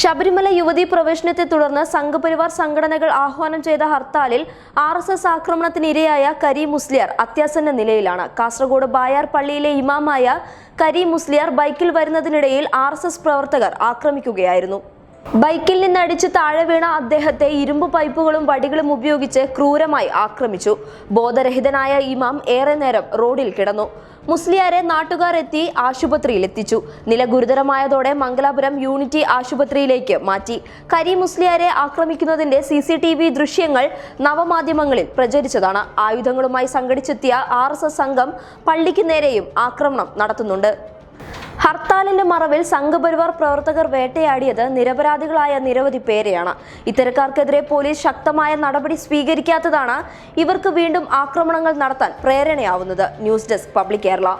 ശബരിമല യുവതീ പ്രവേശനത്തെ തുടർന്ന് സംഘപരിവാർ സംഘടനകൾ ആഹ്വാനം ചെയ്ത ഹർത്താലിൽ ആർ എസ് എസ് ആക്രമണത്തിനിരയായ കരീം മുസ്ലിയാർ അത്യാസന്ന നിലയിലാണ്. കാസർഗോഡ് ബായാർ പള്ളിയിലെ ഇമാമായ കരീം മുസ്ലിയാർ ബൈക്കിൽ വരുന്നതിനിടയിൽ ആർ പ്രവർത്തകർ ആക്രമിക്കുകയായിരുന്നു. ബൈക്കിൽ നിന്ന് അടിച്ച് താഴെ വീണ അദ്ദേഹത്തെ ഇരുമ്പ് പൈപ്പുകളും വടികളും ഉപയോഗിച്ച് ക്രൂരമായി ആക്രമിച്ചു. ബോധരഹിതനായ ഇമാം ഏറെ നേരം റോഡിൽ കിടന്നു. മുസ്ലിയാരെ നാട്ടുകാർ എത്തി ആശുപത്രിയിൽ എത്തിച്ചു. നില ഗുരുതരമായതോടെ മംഗലാപുരം യൂണിറ്റി ആശുപത്രിയിലേക്ക് മാറ്റി. കരി മുസ്ലിയാരെ ആക്രമിക്കുന്നതിന്റെ സി സി ടി വി ദൃശ്യങ്ങൾ നവമാധ്യമങ്ങളിൽ പ്രചരിച്ചതാണ്. ആയുധങ്ങളുമായി സംഘടിച്ചെത്തിയ ആർ എസ് എസ് സംഘം പള്ളിക്ക് നേരെയും ആക്രമണം നടത്തുന്നുണ്ട്. ഹർത്താലിന്റെ മറവിൽ സംഘപരിവാർ പ്രവർത്തകർ വേട്ടയാടിയത് നിരപരാധികളായ നിരവധി പേരെയാണ്. ഇത്തരക്കാർക്കെതിരെ പോലീസ് ശക്തമായ നടപടി സ്വീകരിക്കാത്തതാണ് ഇവർക്ക് വീണ്ടും ആക്രമണങ്ങൾ നടത്താൻ പ്രേരണയാവുന്നത്. News desk public Kerala.